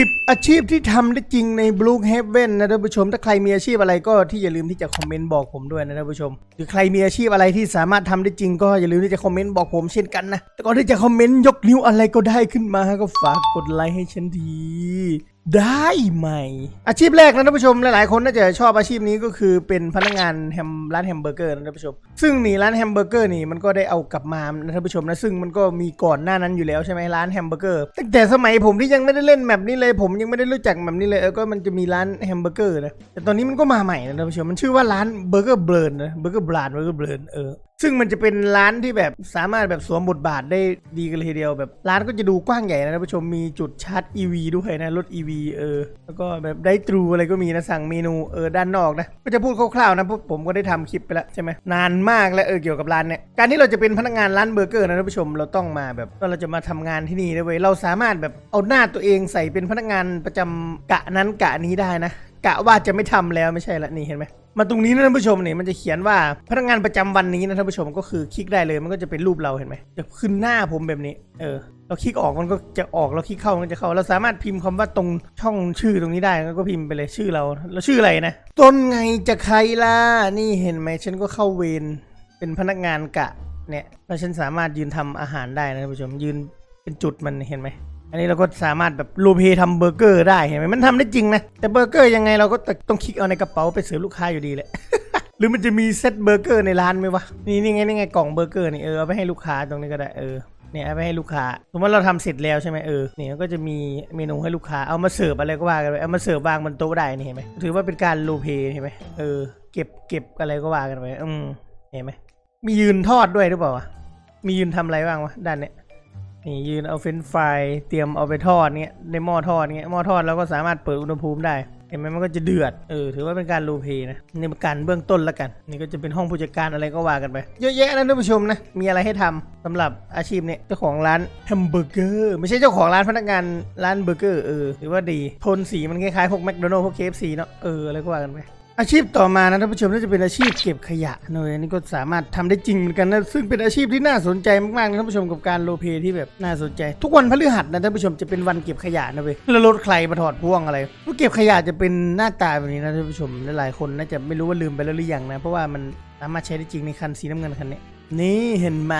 10 อาชีพที่ทำได้จริงใน Blue Heaven นะท่านผู้ชม ถ้าใครมีอาชีพอะไรก็ที่อย่าลืมที่จะคอมเมนต์บอกผมด้วยนะท่านผู้ชม หรือใครมีอาชีพอะไรที่สามารถทำได้จริง ก็อย่าลืมที่จะคอมเมนต์บอกผมเช่นกันนะ แต่ก่อนที่จะคอมเมนต์ยกนิ้วอะไรก็ได้ขึ้นมาก็ฝากกดไลค์ให้ฉันที ได้ไหม อาชีพแรกนะท่านผู้ชมหลายๆคนน่าจะชอบอาชีพนี้ก็คือเป็นพนักงานแฮมร้านแฮมเบอร์เกอร์นะท่านผู้ชม ซึ่งนี่ร้านแฮมเบอร์เกอร์นี่มันก็ได้เอากลับมานะท่านผู้ชมนะซึ่งมันก็มีก่อนหน้านั้นอยู่แล้วใช่ไหมร้านแฮมเบอร์เกอร์ตั้งแต่สมัยผมที่ยังไม่ได้เล่นแมปนี้เลย ผมยังไม่ได้รู้จักแมปนี้เลยเออก็มันจะมีร้านแฮมเบอร์เกอร์นะแต่ตอนนี้มันก็มาใหม่นะท่านผู้ชมมันชื่อว่าร้านเบอร์เกอร์เบิร์นนะเบอร์เกอร์บลานเบอร์เกอร์เบิร์นเออ ซึ่งมันจะเป็นร้านที่แบบสามารถแบบสวมบทบาทได้ดีกันเลยทีเดียวแบบร้านก็จะดูกว้างใหญ่นะท่านผู้ชมมีจุดชาร์จ EV ด้วยนะ รถ EV เออ แล้วก็แบบได้ตรูอะไรก็มีนะสั่งเมนูเออด้านนอกนะ ก็จะพูดคร่าวๆนะเพราะผมก็ได้ทำคลิปไปแล้วใช่ไหมนานมากแล้วเออเกี่ยวกับร้านเนี่ยการที่เราจะเป็นพนักงานร้านเบอร์เกอร์นะท่านผู้ชมเราต้องมาแบบเราจะมาทำงานที่นี่นะเว้ยเราสามารถแบบเอาหน้าตัวเองใส่เป็นพนักงานประจำกะนั้นกะนี้ได้นะกะว่าจะไม่ทำแล้วไม่ใช่ละนี่เห็นไหม มาตรงนี้นะท่านผู้ชมเนี่ยมันจะเขียนว่าพนักงานประจำวันนี้นะท่านผู้ชมก็คือคลิกได้เลยมันก็จะเป็นรูปเราเห็นไหมจะขึ้นหน้าผมแบบนี้ เออ เราคลิกออกมันก็จะออกเราคลิกเข้ามันก็จะเข้า เราสามารถพิมพ์คำว่าตรงช่องชื่อตรงนี้ได้แล้วก็พิมพ์ไปเลยชื่อเราแล้วชื่ออะไรนะต้นไงจะใครล่ะนี่เห็นไหมฉันก็เข้าเวรเป็นพนักงานกะเนี่ยแล้วฉันสามารถยืนทำอาหารได้นะท่านผู้ชมยืนเป็นจุดมันเห็นไหม อันนี้เราก็สามารถแบบรลเพทำเบอร์เกอร์ได้เห็นไหมมันทำได้จริงนะ แต่เบอร์เกอร์ยังไงเราก็ต้องคลิกเอาในกระเป๋าไปเสิร์ฟลูกค้าอยู่ดีแหละ หรือมันจะมีเซตเบอร์เกอร์ในร้านไหมวะ นี่นี่ไงนี่ไงกล่องเบอร์เกอร์นี่เออเอาไปให้ลูกค้าตรงนี้ก็ได้เออเนี่ยเอาไปให้ลูกค้า สมมติเราทำเสร็จแล้วใช่ไหมเออ เนี่ยก็จะมีเมนูให้ลูกค้า เอามาเสิร์ฟอะไรก็ว่ากันไป เอามาเสิร์ฟวางบนโต๊ะได้นี่เห็นไหมถือว่าเป็นการรลเพย์เห็นไหมเออ เก็บเก็บอะไรก็ว่ากันไป อืม เห็นไหมมียืนทอดด้วยหรือเปล่าวะ มียืนทำอะไรบ้างวะด้านเนี้ย นี่ยืนเอาเฟรนช์ฟรายเตรียมเอาไปทอดเนี้ยในหม้อทอดเนี้ยหม้อทอดเราก็สามารถเปิดอุณหภูมิได้เห็นไหมมันก็จะเดือดเออถือว่าเป็นการรูเพนะนี่เป็นการเบื้องต้นแล้วกัน นี่ก็จะเป็นห้องผู้จัดการอะไรก็ว่ากันไป เยอะแยะนะท่านผู้ชมนะ มีอะไรให้ทำสำหรับอาชีพเนี้ยเจ้าของร้านแฮมเบอร์เกอร์ไม่ใช่เจ้าของร้านพนักงานร้านเบอร์เกอร์เออถือว่าดีโทนสีมันคล้ายๆพวกแมคโดนัลด์พวกเคฟซีเนาะเอออะไรก็ว่ากันไป อาชีพต่อมานะท่านผู้ชมน่าจะเป็นอาชีพเก็บขยะหน่อยนนี่ก็สามารถทำได้จริงเหมือนกันนะซึ่งเป็นอาชีพที่น่าสนใจมากๆนะท่านผู้ชมกับการโลเพที่แบบน่าสนใจ ทุกวันพฤหัสนะท่านผู้ชมจะเป็นวันเก็บขยะนะเว้ยแล้วรถใครมาถอดพ่วงอะไรรถเก็บขยะจะเป็นหน้าตาแบบนี้นะท่านผู้ชมหลายๆคนน่าจะไม่รู้ว่าลืมไปแล้วหรือยังนะเพราะว่ามัน สามารถใช้ได้จริงในคันสีน้ำเงินคันนี้ นี่เห็นไหม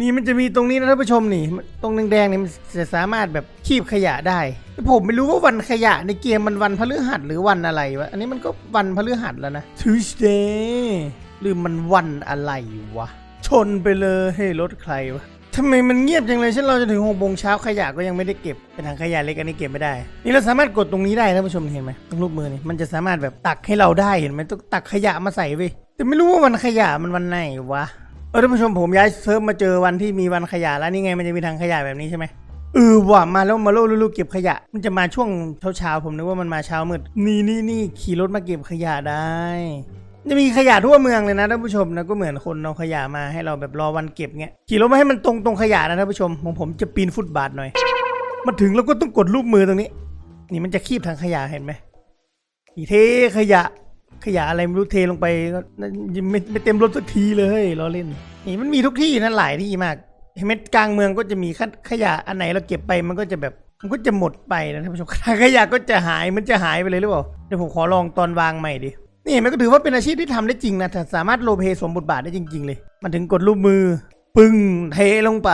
นี่มันจะมีตรงนี้นะท่านผู้ชมนี่ ตรงแดงๆนี่มันจะสามารถแบบคีบขยะได้แต่ผมไม่รู้ว่าวันขยะในเกมมันวันพฤหัสหรือวันอะไรวะ อันนี้มันก็วันพฤหัสแล้วนะ Tuesday หรือมันวันอะไรวะ ชนไปเลยเฮ้รถใครวะทำไมมันเงียบจังเลยฉันเราจะถึงหกโมงเช้าขยะก็ยังไม่ได้เก็บเป็นถังขยะเล็กอันนี้เก็บไม่ได้ นี่เราสามารถกดตรงนี้ได้ท่านผู้ชมเห็นไหมตรงรูปมือนี่มันจะสามารถแบบตักให้เราได้เห็นไหมต้องตักขยะมาใส่เว้ย แต่ไม่รู้ว่าวันขยะมันวันไหนวะ เออท่านผู้ชมผมย้ายเซิร์ฟมาเจอวันที่มีวันขยะแล้วนี่ไงมันจะมีทางขยะแบบนี้ใช่ไหมเออว่ะมาแล้วมาโลลูกเก็บขยะ มันจะมาช่วงเช้าๆผมนึกว่ามันมาเช้ามืดนี่นี่นี่ขี่รถมาเก็บขยะได้ จะมีขยะทั่วเมืองเลยนะท่านผู้ชมนะก็เหมือนคนเอาขยะมาให้เราแบบรอวันเก็บเงี้ยขี่รถมาให้มันตรงตรงขยะนะท่านผู้ชมของผมจะปีนฟุตบาทหน่อยมาถึงแล้วก็ต้องกดรูปมือตรงนี้ นี่มันจะคีบทางขยะเห็นไหมอีเทขยะ ขยะอะไรไม่รู้เทลงไปก็ยังไม่ไม่เต็มรถสักทีเลยล้อเล่น นี่มันมีทุกที่นะหลายที่มากเห็นไหมกลางเมืองก็จะมีขขยะอันไหนเราเก็บไปมันก็จะแบบมันก็จะหมดไปนะท่านผู้ชมขยะก็จะหายมันจะหายไปเลยหรือเปล่าเดี๋ยวผมขอลองตอนวางใหม่ดินี่เห็นไหมก็ถือว่าเป็นอาชีพที่ทำได้จริงนะสามารถโลเพสวมบทบาทได้จริง ๆ เลย มันถึงกดรูปมือ ปึ้งเทลงไป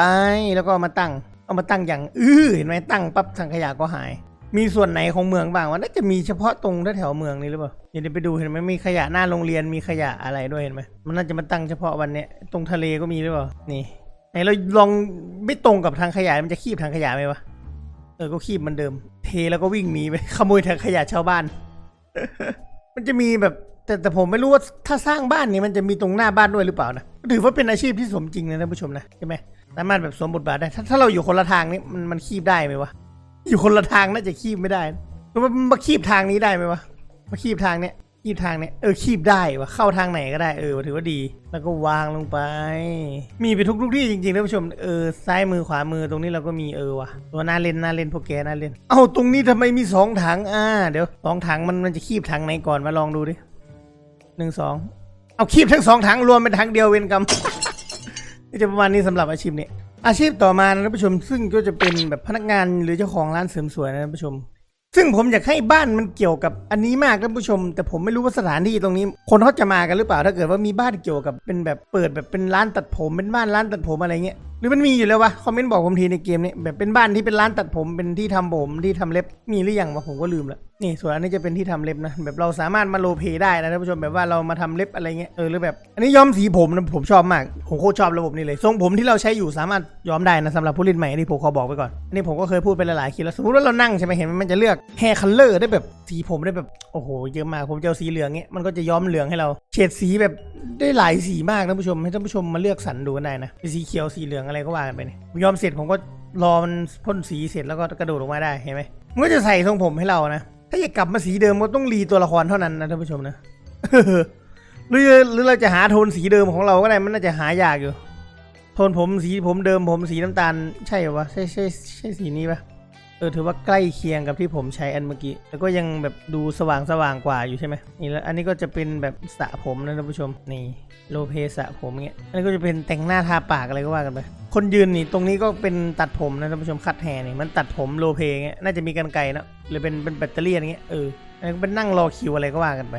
แล้วก็มาตั้ง เอามาตั้งอย่างอื้อเห็นไหมตั้งปั๊บถังขยะก็หาย มีส่วนไหนของเมืองบ้างวะน่าจะมีเฉพาะตรงแถวเมืองนี่หรือเปล่า เดี๋ยวไปดูเห็นไหมมีขยะหน้าโรงเรียนมีขยะอะไรด้วยเห็นไหมมันน่าจะมาตั้งเฉพาะวันเนี้ยตรงทะเลก็มีหรือเปล่านี่ไหนเราลองไม่ตรงกับทางขยะมันจะคีบทางขยะไหมวะเออก็คีบมันเดิม เทแล้วก็วิ่งหนีไปขโมยทางขยะชาวบ้าน มันจะมีแบบแต่แต่ผมไม่รู้ว่าถ้าสร้างบ้านนี่มันจะมีตรงหน้าบ้านด้วยหรือเปล่านะถือว่าเป็นอาชีพที่สมจริงนะท่านผู้ชมนะใช่ไหมสามารถแบบสวมบทบาทได้ถ้าถ้าเราอยู่คนละทางนี่มันมันคีบได้ไหมวะอยู่คนละทางน่าจะคีบไม่ได้มันมาคีบทางนี้ได้ไหมวะ มาคีบทางเนี้ยคีบทางเนี้ยเออคีบได้ว่ะเข้าทางไหนก็ได้เออถือว่าดี แล้วก็วางลงไป มีไปทุกทุกที่จริงๆท่านผู้ชมเออซ้ายมือขวามือตรงนี้เราก็มีเออว่ะตัวหน้าเล่นหน้าเล่นพวกแกหน้าเล่นเอ้าตรงนี้ทำไมมีสองถังอ่าเดี๋ยวสองถังมันมันจะคีบถังไหนก่อนมาลองดูดิหนึ่งสองเอาคีบทั้งสองถังรวมเป็นถังเดียวเวนกรรมนี่จะประมาณนี้สำหรับอาชีพนี้อาชีพต่อมานะท่านผู้ชมซึ่งก็จะเป็นแบบพนักงานหรือเจ้าของร้านเสริมสวยนะท่านผู้ชม ซึ่งผมอยากให้บ้านมันเกี่ยวกับอันนี้มากท่านผู้ชม แต่ผมไม่รู้ว่าสถานที่ตรงนี้ คนเขาจะมากันหรือเปล่าถ้าเกิดว่ามีบ้านเกี่ยวกับเป็นแบบเปิดแบบเป็นร้านตัดผมเป็นบ้านร้านตัดผมอะไรเงี้ย หรือมันมีอยู่แล้ววะ คอมเมนต์บอกผมทีในเกมนี้แบบเป็นบ้านที่เป็นร้านตัดผมเป็นที่ทำผมที่ทำเล็บมีหรือยังวะผมก็ลืมละนี่ส่วนอันนี้จะเป็นที่ทำเล็บนะแบบเราสามารถมาโรลเพยได้นะท่านผู้ชมแบบว่าเรามาทำเล็บอะไรเงี้ยเออหรือแบบอันนี้ย้อมสีผมนะผมชอบมากผมโคตรชอบระบบนี้เลยทรงผมที่เราใช้อยู่สามารถย้อมได้นะสำหรับผู้เล่นใหม่นี่ผมขอบอกไปก่อนอันนี้ผมก็เคยพูดไปหลายๆคลิปแล้วสมมติว่าเรานั่งใช่ไหมเห็นมันจะเลือกแฮร์คัลเลอร์ได้แบบสีผมได้แบบโอ้โหเยอะมากผมจะเอาสีเหลืองเงี้ยมันก็จะย้อมเหลืองให้เรา เฉดสีแบบได้หลายสีมากท่านผู้ชมให้ท่านผู้ชมมาเลือกสรรดูกันได้นะสีเขียวสีเหลืองอะไรก็ว่ากันไปเนี่ยยอมเสร็จผมก็รอมันพ่นสีเสร็จแล้วก็กระโดดลงมาได้เห็นไหมมันก็จะใส่ทรงผมให้เรานะ ถ้าอยากกลับมาสีเดิมก็ต้องรีตัวละครเท่านั้นนะท่านผู้ชมนะหรือหรือเราจะหาโทนสีเดิมของเราก็ได้มันน่าจะหายากอยู่ โทนผมสีผมเดิมผมสีน้ำตาลใช่เหรอวะใช่ใช่ใช่สีนี้ปะเออถือว่าใกล้เคียงกับที่ผมใช้อันเมื่อกี้แต่ก็ยังแบบดูสว่างสว่างกว่าอยู่ใช่ไหมนี่แล้วอันนี้ก็จะเป็นแบบสระผมนะท่านผู้ชมนี่โลเพสระผมเงี้ยอันนี้ก็จะเป็นแต่งหน้าทาปากอะไรก็ว่ากันไป คนยืนนี่ตรงนี้ก็เป็นตัดผมนะท่านผู้ชมคัดแฮร์นี่มันตัดผมโลเพเงี้ยน่าจะมีกันไกรเนะหรือเป็นเป็นแบตเตอรี่อะไรเงี้ยเอออันนี้ก็เป็นนั่งรอคิวอะไรก็ว่ากันไป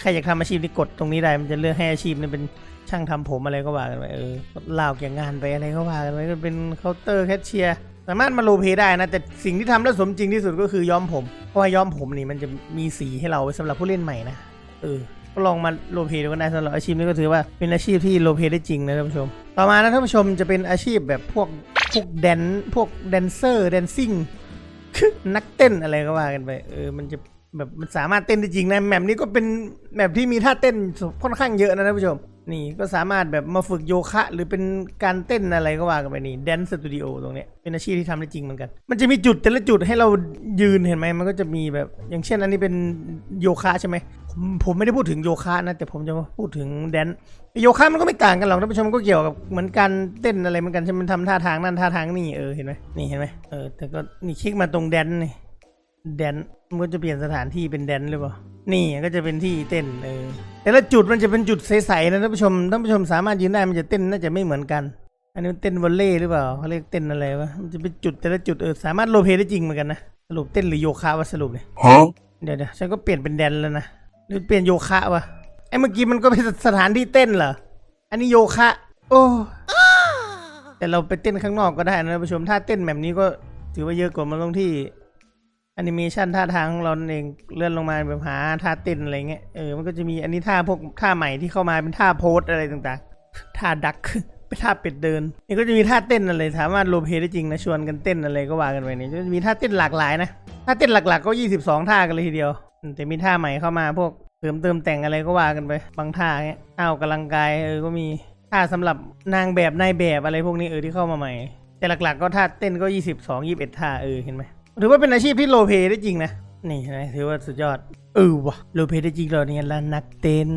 ใครอยากทำอาชีพนี้กดตรงนี้ได้มันจะเลือกให้อาชีพนี้เป็นช่างทำผมอะไรก็ว่ากันไปเออลาวเกี่ยงงานไปอะไรก็ว่ากันไปก็เป็นเคาน์เตอร์แคชเชียร์สามารถมาโรลเพย์ได้นะแต่สิ่งที่ทำแล้วสมจริงที่สุดก็คือย้อมผมเพราะว่าย้อมผมนี่มันจะมีสีให้เราไว้สำหรับผู้เล่นใหม่นะเออ ก็ลองมาโรลเพยดูกันได้สำหรับอาชีพนี้ก็ถือว่าเป็นอาชีพที่โรลเพยได้จริงนะท่านผู้ชม ต่อมานะท่านผู้ชมจะเป็นอาชีพแบบพวกพวกแดนพวกแดนเซอร์แดนซิ่งนักเต้นอะไรก็ว่ากันไปเออมันจะแบบมันสามารถเต้นได้จริงนะแมปนี้ก็เป็นแมปที่มีท่าเต้นค่อนข้างเยอะนะท่านผู้ชม นี่ก็สามารถแบบมาฝึกโยคะ หรือเป็นการเต้นอะไรก็ว่ากันไปนี่แดนสตูดิโอตรงเนี้ยเป็นอาชีพที่ทำได้จริงเหมือนกัน มันจะมีจุดแต่ละจุดให้เรายืนเห็นไหมมันก็จะมีแบบอย่างเช่นอันนี้เป็นโยคะใช่ไหมผมผมไม่ได้พูดถึงโยคะนะ แต่ผมจะพูดถึงแดนโยคะมันก็ไม่ต่างกันหรอกท่านผู้ชมก็เกี่ยวกับเหมือนการเต้นอะไรเหมือนกันใช่ไหมทำท่าทางนั่นท่าทางนี่เออเห็นไหมนี่เห็นไหมเออแต่ก็นี่คลิกมาตรงแดนนี่แดนมันก็จะเปลี่ยนสถานที่เป็นแดนหรือเปล่า นี่ก็จะเป็นที่เต้นเออแต่ละจุดมันจะเป็นจุดใสๆนะท่านผู้ชมท่านผู้ชมสามารถยืนได้มันจะเต้นน่าจะไม่เหมือนกัน อันนี้มันเต้นวอลเล่หรือเปล่าเขาเรียกเต้นอะไรวะมันจะเป็นจุดแต่ละจุดเออสามารถโรลเพลย์ได้จริงเหมือนกันนะสรุปเต้นหรือโยคะวะสรุปเนี่ย Huh? เดี๋ยวเดี๋ยวฉันก็เปลี่ยนเป็นแดนแล้วนะหรือเปลี่ยนโยคะวะไอ้เมื่อกี้มันก็เป็นสถานที่เต้นเหรออันนี้โยคะ โอ้แต่เราไปเต้นข้างนอกก็ได้นะท่านผู้ชมถ้าเต้นแบบนี้ก็ถือว่าเยอะกว่ามันตรงที่แอนิเมชันท่าทางของเราเองเลื่อนลงมาแบบหาท่าเต้นอะไรเงี้ยเออมันก็จะมีอันนี้ท่าพวกท่าใหม่ที่เข้ามาเป็นท่าโพสอะไรต่างๆ ท่าดักเป็นท่าเป็ดเดินนี่ก็จะมีท่าเต้นอะไรสามารถโรลเพได้จริงนะชวนกันเต้นอะไรก็ว่ากันไปนี่จะมีท่าเต้นหลากหลายนะถ้าเต้นหลักๆก็ 22 ท่ากันเลยทีเดียว แต่มีท่าใหม่เข้ามาพวกเติมเติมแต่งอะไรก็ว่ากันไปบางท่าเงี้ยท่าออกกำลังกายเออก็มีท่าสำหรับนางแบบนายแบบอะไรพวกนี้เออที่เข้ามาใหม่ แต่หลักๆ ก็ท่าเต้นก็ 22 21ท่าเออเห็นไหม ถือว่าเป็นอาชีพที่โลเพได้จริงนะ นี่นไหมถือว่าสุดยอด เออวะโลเพได้จริงเราเนี่ยละนักเต้น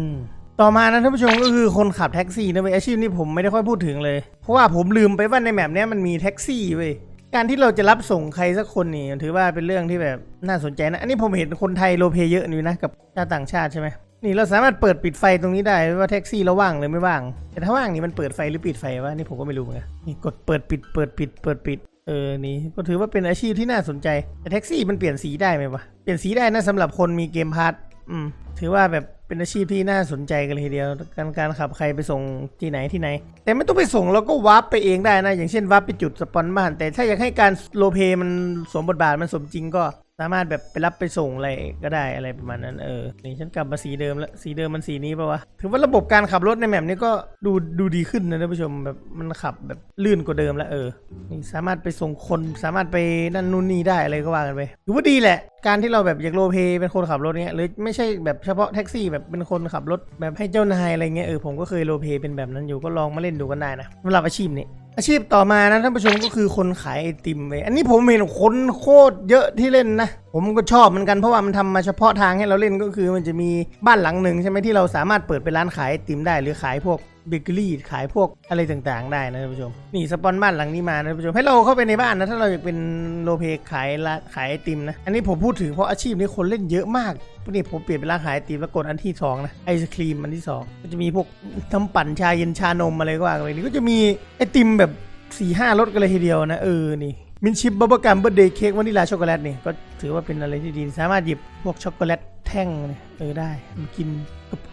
ต่อมานะท่านผู้ชมก็คือคนขับแท็กซี่นะเว้ยอาชีพนี้ผมไม่ได้ค่อยพูดถึงเลย เพราะว่าผมลืมไปว่าในแมปเนี้ยมันมีแท็กซี่เว้ยการที่เราจะรับส่งใครสักคนนี่ถือว่าเป็นเรื่องที่แบบน่าสนใจนะ อันนี้ผมเห็นคนไทยโลเพเยอะอยู่นะกับชาติต่างชาติใช่ไหมนี่เราสามารถเปิดปิดไฟตรงนี้ได้ว่าแท็กซี่เราว่างหรือไม่ว่าง แต่ถ้าว่างนี่มันเปิดไฟหรือปิดไฟวะนี่ผมก็ไม่รู้เหมือนกันนี่กดเปิดปิดเปิดปิดเปิดปิด เออ นี่ก็ถือว่าเป็นอาชีพที่น่าสนใจ แต่แท็กซี่มันเปลี่ยนสีได้ไหมวะ เปลี่ยนสีได้นะสำหรับคนมีเกมพาร์ทอืม ถือว่าแบบเป็นอาชีพที่น่าสนใจกันเลยทีเดียว การการขับใครไปส่งที่ไหนที่ไหน แต่ไม่ต้องไปส่งเราก็วาร์ปไปเองได้นะ อย่างเช่นวาร์ปไปจุดสปอนบ้าน แต่ถ้าอยากให้การโลเพมันสวมบทบาทมันสมจริงก็ สามารถแบบไปรับไปส่งอะไรก็ได้อะไรประมาณนั้นเออ นี่ฉันกลับมาสีเดิมแล้วสีเดิมมันสีนี้ปะวะ ถือว่าระบบการขับรถในแมปนี้ก็ดูดูดีขึ้นนะท่านผู้ชมแบบมันขับแบบลื่นกว่าเดิมแล้วเออ นี่สามารถไปส่งคนสามารถไปนั่นนู่นนี่ได้อะไรก็ว่ากันไปถือว่าดีแหละ การที่เราแบบอยากโรลเพยเป็นคนขับรถเนี้ยหรือไม่ใช่แบบเฉพาะแท็กซี่แบบเป็นคนขับรถแบบให้เจ้านายอะไรเงี้ยเออผมก็เคยโรลเพยเป็นแบบนั้นอยู่ก็ลองมาเล่นดูกันได้นะสำหรับอาชีพนี้ อาชีพต่อมานะท่านผู้ชมก็คือคนขายไอติมเว้ยอันนี้ผมเห็นคนโคตรเยอะที่เล่นนะ ผมก็ชอบเหมือนกันเพราะว่ามันทำมาเฉพาะทางให้เราเล่นก็คือมันจะมีบ้านหลังหนึ่งใช่ไหมที่เราสามารถเปิดเป็นร้านขายไอติมได้หรือขายพวก เบเกอรี่ขายพวกอะไรต่างๆ ได้นะท่านผู้ชม นี่สปอนบ้านหลังนี้มานะท่านผู้ชม ให้เราเข้าไปในบ้านนะ ถ้าเราอยากเป็นโลเพขายละขายไอติมนะ อันนี้ผมพูดถึงเพราะอาชีพนี้คนเล่นเยอะมากนี่ผมเปลี่ยนเป็นร้านขายไอติมแล้วกดอันที่สองนะไอศครีมอันที่สองก็จะมีพวกน้ำปั่นชาเย็นชานมอะไรก็ว่ากันไปนี่ก็จะมีไอติมแบบสี่ห้ารสกันเลยทีเดียวนะเออนี่มินชิปบับเบิลกัมเบอร์เดย์เค้กวานิลาช็อกโกแลตนี่ก็ถือว่าเป็นอะไรที่ดี สามารถหยิบพวกช็อกโกแลตแท่งเออได้มันกิน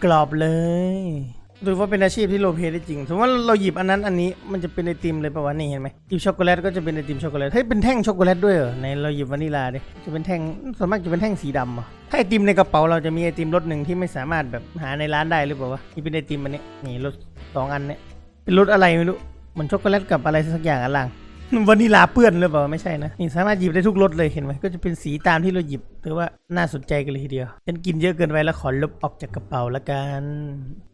กรอบๆเลย ถือว่าเป็นอาชีพที่โลเพได้จริง สมมติว่าเราหยิบอันนั้นอันนี้มันจะเป็นไอติมเลยป่าวะนี่เห็นไหมหยิบช็อกโกแลตก็จะเป็นไอติมช็อกโกแลตเฮ้ยเป็นแท่งช็อกโกแลตด้วยเหรอในเราหยิบวานิลาดิจะเป็นแท่งส่วนมากจะเป็นแท่งสีดำเหรอถ้าไอติมในกระเป๋าเราจะมีไอติมรสหนึ่งที่ไม่สามารถแบบหาในร้านได้หรือเปล่าวะนี่เป็นไอติมอันนี้นี่รสสองอันเนี่ยเป็นรสอะไรไม่รู้เหมือนช็อกโกแลตกับอะไรสักอย่างอันล่างวานิลาเปื้อนหรือเปล่าไม่ใช่นะนี่สามารถหยิบได้ทุกรสเลยเห็นไหมก็จะเป็นสีตามที่เราหยิบถือว่าน่าสนใจกันเลยทีเดียวฉันกินเยอะเกินไปแล้วขอลบออกจากกระเป๋าละกัน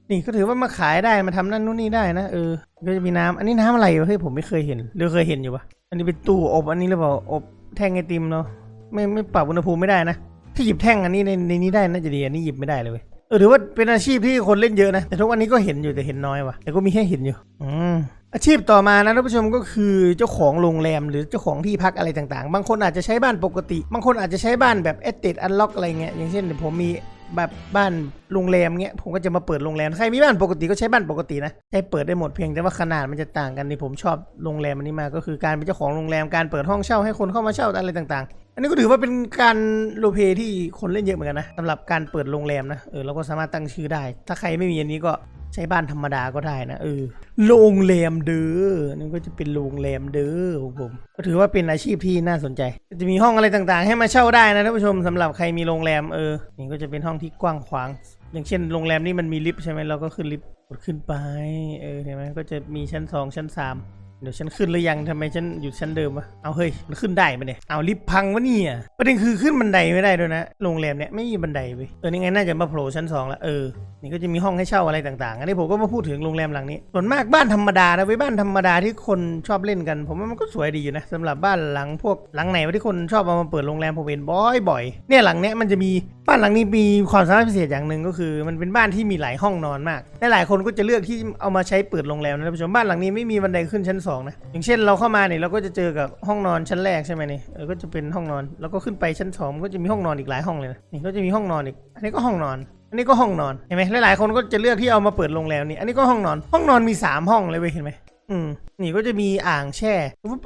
นี่ก็ถือว่ามาขายได้มาทำนั่นนู่นนี่ได้นะเออก็จะมีน้ำอันนี้น้ำอะไรวะเฮ้ยผมไม่เคยเห็นหรือเคยเห็นอยู่ปะอันนี้เป็นตู้อบอันนี้หรือเปล่าอบแท่งไอติมเนาะไม่ไม่ปรับอุณหภูมิไม่ได้นะถ้าหยิบแท่งอันนี้ในในนี้ได้น่าจะดีอันนี้หยิบไม่ได้เลยเว้ยเออถือว่าเป็นอาชีพที่คนเล่นเยอะนะแต่ทุกวันนี้ก็เห็นอยู่แต่เห็นน้อยว่ะแต่ก็มีแค่เห็นอยู่อืมอาชีพต่อมานะท่านผู้ชมก็คือเจ้าของโรงแรมหรือเจ้าของที่พักอะไรต่างๆ บางคนอาจจะใช้บ้านปกติ บางคนอาจจะใช้บ้านแบบเอสเตดอันล็อกอะไรเงี้ยอย่างเช่นผมมี แบบบ้านโรงแรมเงี้ยผมก็จะมาเปิดโรงแรมใครมีบ้านปกติก็ใช้บ้านปกตินะใช้เปิดได้หมดเพียงแต่ว่าขนาดมันจะต่างกันนี่ผมชอบโรงแรมอันนี้มากก็คือการเป็นเจ้าของโรงแรมการเปิดห้องเช่าให้คนเข้ามาเช่าอะไรต่างๆ อันนี้ก็ถือว่าเป็นการโลเปที่คนเล่นเยอะเหมือนกันนะสำหรับการเปิดโรงแรมนะเออเราก็สามารถตั้งชื่อได้ ถ้าใครไม่มีอันนี้ก็ ช้บ้านธรรมดาก็ได้นะเออโรงแรมเด้อนี่ก็จะเป็นโรงแรมเด้อของผมก็ถือว่าเป็นอาชีพที่น่าสนใจ จะมีห้องอะไรต่างๆ ให้มาเช่าได้นะท่านผู้ชมสำหรับใครมีโรงแรมเออนี่ก็จะเป็นห้องที่กว้างขวาง อย่างเช่นโรงแรมนี่มันมีลิฟต์ใช่ไหมเราก็ขึ้นลิฟต์กดขึ้นไปเออเห็นไหมก็จะมีชั้นสองชั้นสาม เดี๋ยวฉันขึ้นหรือยังทำไมฉันอยู่ชั้นเดิมวะเอาเฮ้ยมันขึ้นได้ไหมเนี่ยเอาลิฟต์พังวะเนี่ยประเด็นคือขึ้นบันไดไม่ได้ด้วยนะโรงแรมเนี่ยไม่มีบันไดเว้ยเออนี่ไงน่าจะมาโผล่ชั้นสองละเออนี่ก็จะมีห้องให้เช่าอะไรต่างๆอันนี้ผมก็มาพูดถึงโรงแรมหลังนี้ส่วนมากบ้านธรรมดานะเว้ยบ้านธรรมดาที่คนชอบเล่นกัน ผมว่ามันก็สวยดีอยู่นะสำหรับบ้านหลังพวกหลังไหนที่คนชอบเอามาเปิดโรงแรมผมเห็นบ่อยๆเนี่ยหลังเนี้ยมันจะมีบ้านหลังนี้มีความสามารถพิเศษอย่างหนึ่งก็คือ มันเป็นบ้านที่มีหลายห้องนอนมากและหลายคนก็จะเลือกที่เอามาใช้เปิดโรงแรมนะท่านผู้ชมบ้านหลังนี้ไม่มีบันไดขึ้นชั้นสองนะอย่างเช่นเราเข้ามาเนี่ยเราก็จะเจอกับห้องนอนชั้นแรกใช่ไหมนี่เออก็จะเป็นห้องนอนแล้วก็ขึ้นไปชั้นสองก็จะมีห้องนอนอีกหลายห้องเลยนะนี่ก็จะมีห้องนอนอีกอันนี้ก็ห้องนอน อันนี้ก็ห้องนอนเห็นไหมหลายๆคนก็จะเลือกที่เอามาเปิดโรงแรมนี่อันนี้ก็ห้องนอน ห้องนอนมีสามห้องเลยเว้ยเห็นไหม อืมนี่ก็จะมีอ่างแช่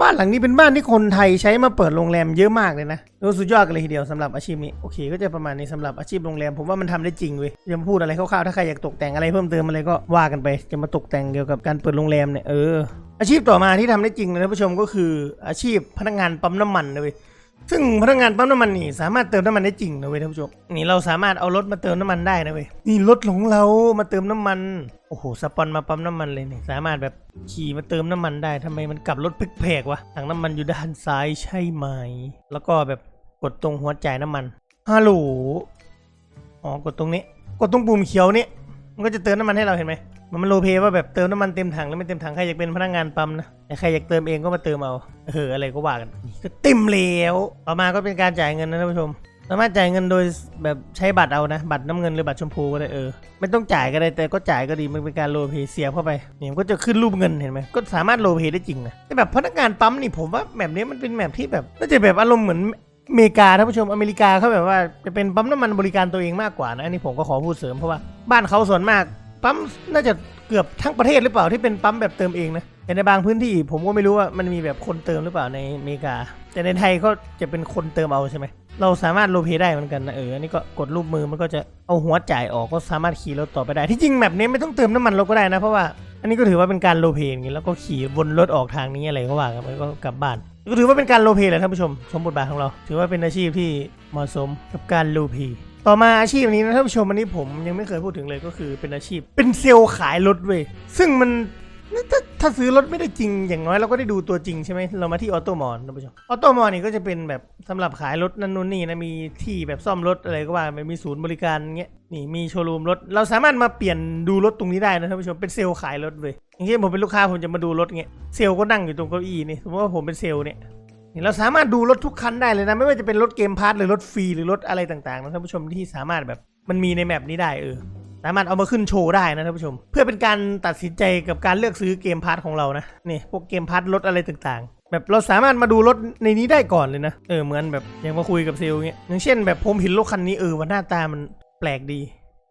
บ้านหลังนี้เป็นบ้านที่คนไทยใช้มาเปิดโรงแรมเยอะมากเลยนะรู้สุดยอดกันเลยทีเดียวสำหรับอาชีพนี้โอเค ก็จะประมาณนี้สำหรับอาชีพโรงแรมผมว่ามันทำได้จริงเว้ยจะมาพูดอะไรคร่าวๆถ้าใครอยากตกแต่งอะไรเพิ่มเติมอะไรก็ว่ากันไปจะมาตกแต่งเกี่ยวกับการเปิดโรงแรมเนี่ยเอออาชีพต่อมาที่ทำได้จริงนะท่านผู้ชมก็คืออาชีพพนักงานปั๊มน้ำมันนะเว้ย ซึ่งพนักงานปั๊มน้ำมันนี่สามารถเติมน้ำมันได้จริงนะเว้ยท่านผู้ชมนี่เราสามารถเอารถมาเติมน้ำมันได้นะเว้ยนี่รถของเรามาเติมน้ำมันโอ้โหสปอนมาปั๊มน้ำมันเลยนี่สามารถแบบขี่มาเติมน้ำมันได้ทำไมมันกลับรถแปลกๆวะถังน้ำมันอยู่ด้านซ้ายใช่ไหม แล้วก็แบบกดตรงหัวจ่ายน้ำมันฮัลโหลอ๋อกดตรงนี้ กดตรงปุ่มเขียวนี่ มันก็จะเติมน้ำมันให้เราเห็นไหมมันมันโลเพว่าแบบเติมน้ำมันเต็มถังแล้วไม่เต็มถังใครอยากเป็นพนักงานปั๊มนะใครอยากเติมเองก็มาเติมเอาเอออะไรก็ว่ากันก็เต็มแล้วต่อมาก็เป็นการจ่ายเงินนะท่านผู้ชมสามารถจ่ายเงินโดยแบบใช้บัตรเอานะ บัตรน้ำเงินหรือบัตรชมพูก็ได้เออไม่ต้องจ่ายก็ได้แต่ก็จ่ายก็ดีมันเป็นการโลเพเสียบเข้าไปเนี่ยก็จะขึ้นรูปเงินเห็นไหมก็สามารถโลเพได้จริงนะแต่แบบพนักงานปั๊มนี่ผมว่าแบบนี้มันเป็นแบบที่แบบน่าจะแบบอารมณ์เหมือน อเมริกาท่านผู้ชมอเมริกาเขาแบบว่าจะเป็นปั๊มน้ำมันบริการตัวเองมากกว่านะอันนี้ผมก็ขอพูดเสริมเพราะว่าบ้านเขาส่วนมากปั๊มน่าจะเกือบทั้งประเทศหรือเปล่าที่เป็นปั๊มแบบเติมเองนะแต่ในบางพื้นที่ผมก็ไม่รู้ว่ามันมีแบบคนเติมหรือเปล่าในอเมริกา แต่ในไทยก็จะเป็นคนเติมเอาใช่ไหมเราสามารถโลเพได้เหมือนกันนะเอออันนี้ก็กดรูปมือมันก็จะเอาหัวจ่ายออกก็สามารถขี่รถต่อไปได้ที่จริงแบบนี้ไม่ต้องเติมน้ำมันเราก็ได้นะเพราะว่าอันนี้ก็ถือว่าเป็นการโลเพอย่างนี้แล้วก็ขี่วนรถออกทางนี้อะไรก็ว่ากันไปก็กลับบ้าน ถือว่าเป็นการโลเพแหละท่านผู้ชมสมบทบาทของเรา ถือว่าเป็นอาชีพที่เหมาะสมกับการโลเพต่อมาอาชีพนี้นะท่านผู้ชมอันนี้ผมยังไม่เคยพูดถึงเลยก็คือเป็นอาชีพ เป็นเซลล์ขายรถเว้ยซึ่งมัน ถ้าถ้าซื้อรถไม่ได้จริงอย่างน้อยเราก็ได้ดูตัวจริงใช่ไหมเรามาที่ออโตมอนท่านผู้ชมออโตมอนนี่ก็จะเป็นแบบสำหรับขายรถนั่นนู่นนี่นะมีที่แบบซ่อมรถอะไรก็ว่าไปมีศูนย์บริการเงี้ยนี่มีโชว์รูมรถ เราสามารถมาเปลี่ยนดูรถตรงนี้ได้นะท่านผู้ชมเป็นเซลล์ขายรถเว้ยอย่างเช่นผมเป็นลูกค้าผมจะมาดูรถเงี้ยเซลล์ก็นั่งอยู่ตรงเก้าอี้นี่สมมติว่าผมเป็นเซลล์เนี่ยนี่เราสามารถดูรถทุกคันได้เลยนะไม่ว่าจะเป็นรถเกมพาร์ทหรือรถฟรีหรือรถอะไรต่างๆนะท่านผู้ชมที่สามารถแบบมันมีในแมปนี้ได้เออ สามารถเอามาขึ้นโชว์ได้นะท่านผู้ชม เพื่อเป็นการตัดสินใจกับการเลือกซื้อเกมพาร์ทของเรานะนี่พวกเกมพาร์ทรถอะไรต่างๆ แบบเราสามารถมาดูรถในนี้ได้ก่อนเลยนะเออเหมือนแบบอย่างมาคุยกับเซลล์เงี้ยอย่างเช่น แบบผมเห็นรถคันนี้เออว่าหน้าตามันแปลกดี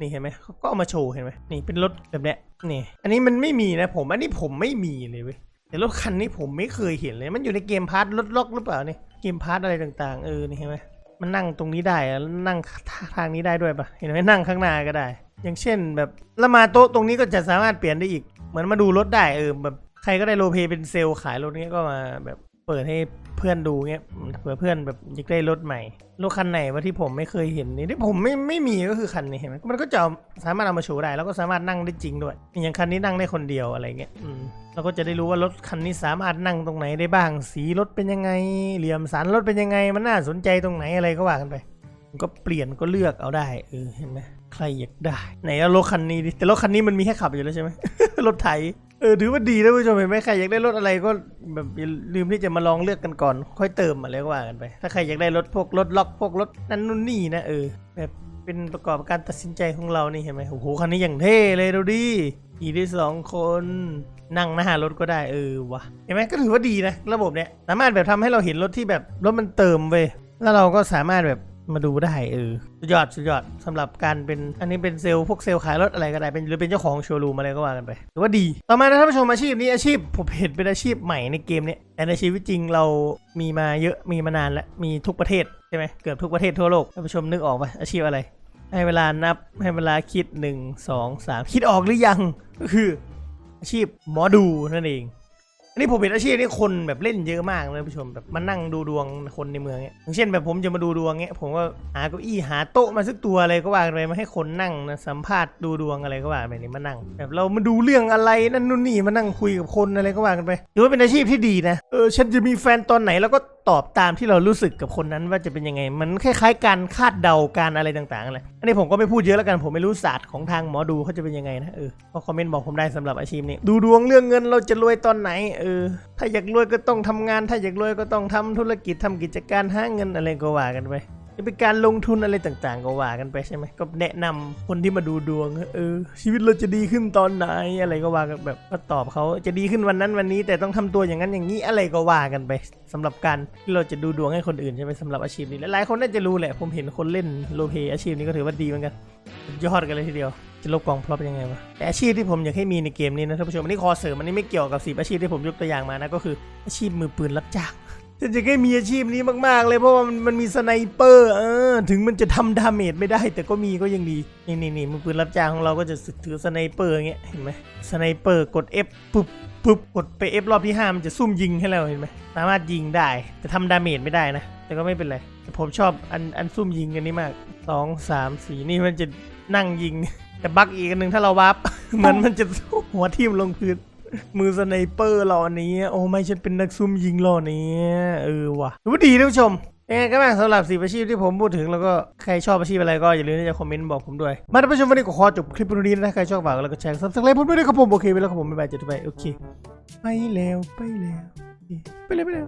นี่เห็นไหมเขาก็เอามาโชว์เห็นไหมนี่เป็นรถแบบเนี้ยนี่อันนี้มันไม่มีนะผมอันนี้ผมไม่มีเลยเว้ยแต่รถคันนี้ผมไม่เคยเห็นเลย มันอยู่ในเกมพาร์ทรถล็อกหรือเปล่านี่เกมพาร์ทอะไรต่างๆเออนี่เห็นไหมมันนั่งตรงนี้ได้นั่งทางนี้ได้ด้วยปะเห็นไหมนั่งข้างหน้าก็ได้ อย่างเช่นแบบแล้วมาโต๊ะตรงนี้ก็จะสามารถเปลี่ยนได้อีก เหมือนมาดูรถได้เออแบบใครก็ได้โรลเพยเป็นเซลล์ขายรถเงี้ยก็มาแบบเปิดให้เพื่อนดูเงี้ยเผื่อเพื่อนแบบอยากได้รถใหม่รถคันไหนวะที่ผมไม่เคยเห็นนี่ที่ผมไม่ไม่มีก็คือคันนี้เห็นไหมมันก็จะสามารถเอามาโชว์ได้แล้วก็สามารถนั่งได้จริงด้วย อย่างคันนี้นั่งได้คนเดียวอะไรเงี้ยอืมเราก็จะได้รู้ว่ารถคันนี้สามารถนั่งตรงไหนได้บ้าง สีรถเป็นยังไง เหลี่ยมสันรถเป็นยังไง มันน่าสนใจตรงไหนอะไรก็ว่ากันไปก็เปลี่ยนก็เลือกเอาได้เออเห็นไหม รอยากได้ไหนรถคันนี้ดิแต่รถคันนี้มันมีแค่ขับอยู่แล้วใช่ไหมรถไถเออถือว่าดีนะผู้ชมเห็นไหมใครอยากได้รถอะไรก็แบบอย่าลืมที่จะมาลองเลือกกันก่อน ค่อยเติมอะไรก็ว่ากันไป ถ้าใครอยากได้รถพวกรถล็อกพวกรถนั่นนู่นนี่นะเออแบบเป็นประกอบการตัดสินใจของเรานี่เห็นไหมโอ้โหคันนี้อย่างเท่เลยดูดิขี่ได้สองคนนั่งหน้ารถก็ได้เออวะเห็นไหมก็ถือว่าดีนะ ระบบเนี้ยสามารถแบบทำให้เราเห็นรถที่แบบรถมันเติมเว้ยแล้วเราก็สามารถแบบ มาดูได้เออสุดยอดสุดยอดสำหรับการเป็นอันนี้เป็นเซลล์พวกเซลล์ขายรถอะไรก็ได้เป็นหรือเป็นเจ้าของโชว์รูมอะไรก็ว่ากันไปถือว่าดี ต่อมานะท่านผู้ชมอาชีพนี้อาชีพผมเห็นเป็นอาชีพใหม่ในเกมเนี้ยแต่ในชีวิตจริงเรามีมาเยอะมีมานานแล้วมีทุกประเทศใช่ไหมเกือบทุกประเทศทั่วโลกท่านผู้ชมนึกออกปะอาชีพอะไร ให้เวลานับให้เวลาคิดหนึ่งสองสามคิดออกหรือยังก็คืออาชีพหมอดูนั่นเอง นี่ผมเห็นอาชีพนี้คนแบบเล่นเยอะมากเลยผู้ชมแบบมานั่งดูดวงคนในเมืองเนี้ยอย่างเช่นแบบผมจะมาดูดวงเนี้ย ผมก็หาเก้าอี้หาโต๊ะมาสักตัวอะไรก็ว่ากันไปมาให้คนนั่งนะสัมภาษณ์ดูดวงอะไรก็ว่าไปนี่มานั่งแบบเรามาดูเรื่องอะไรนั่นนู่นนี่มานั่งคุยกับคนอะไรก็ว่ากันไปถือว่าเป็นอาชีพที่ดีนะเออฉันจะมีแฟนตอนไหนแล้วก็ตอบตามที่เรารู้สึกกับคนนั้นว่าจะเป็นยังไง มันคล้ายๆ การคาดเดาการอะไรต่างๆอะไรอันนี้ผมก็ไม่พูดเยอะแล้วกันผมไม่รู้ศาสตร์ของทางหมอดูเขาจะเป็นยังไงนะเออก็คอมเมนต์บอกผมได้สำหรับอาชีพนี้ ดูดวงเรื่องเงินเราจะรวยตอนไหนเออถ้าอยากรวยก็ต้องทำงาน ถ้าอยากรวยก็ต้องทำธุรกิจทำกิจการหาเงินอะไรก็ว่ากันไป จะเป็นการลงทุนอะไรต่างๆ ก็ว่ากันไปใช่ไหมก็แนะนำคนที่มาดูดวงเออ ชีวิตเราจะดีขึ้นตอนไหนอะไรก็ว่ากันแบบก็ตอบเขาจะดีขึ้นวันนั้นวันนี้แต่ต้องทำตัวอย่างนั้นอย่างนี้อะไรก็ว่ากันไปสำหรับการที่เราจะดูดวงให้คนอื่นใช่ไหมสำหรับอาชีพนี้หลายคนน่าจะรู้แหละผมเห็นคนเล่นโลเพอาชีพนี้ก็ถือว่าดีเหมือนกันยอดกันเลยทีเดียวจะลบกองพลอปยังไงวะแต่อาชีพที่ผมอยากให้มีในเกมนี้นะท่านผู้ชมอันนี้คอเสริมอันนี้ไม่เกี่ยวกับสีอาชีพที่ผมยกตัวอย่างมานะก็คืออาชีพมือปืนรับจ้าง ฉันจะให้มีอาชีพนี้มาก ๆ เลยเพราะว่ามันมันมีสไนเปอร์เออถึงมันจะทำดาเมจไม่ได้ แต่ก็มีก็ยังดี นี่นี่นี่มือปืนรับจ้างของเราก็จะถือสไนเปอร์อย่างเงี้ยเห็นไหมสไนเปอร์กด F ปุ๊บปุ๊บกดไป F รอบที่ห้ามันจะซุ่มยิงให้เราเห็นไหมสามารถยิงได้ แต่ทำดาเมจไม่ได้นะ แต่ก็ไม่เป็นไรแต่ผมชอบอันอันซุ่มยิงกันนี้มากสองสามสี่นี่มันจะนั่งยิง แต่บั๊กอีกอันหนึ่งถ้าเราวับเหมือนมันจะหัวทิ่มลงพื้น มือสไนเปอร์หล่อนี้ โอ้ไม่ฉันเป็นนักซุ่มยิงหล่อนี้เออว่ะรู้ดีท่านผู้ชมยังไงก็แม่สำหรับสีอาชีพที่ผมพูดถึงแล้วก็ใครชอบอาชีพอะไรก็อย่าลืมที่จะคอมเมนต์บอกผมด้วย มาท่านผู้ชมวันนี้ก็ขอจบคลิปตรงนี้นะใครชอบฝากแล้วก็แชร์ซับสไครต์ผมด้วยนะครับผมโอเคไปแล้วครับผมบ๊ายบายเจอกันใหม่โอเค ไปแล้วไปแล้วไปแล้วไปแล้ว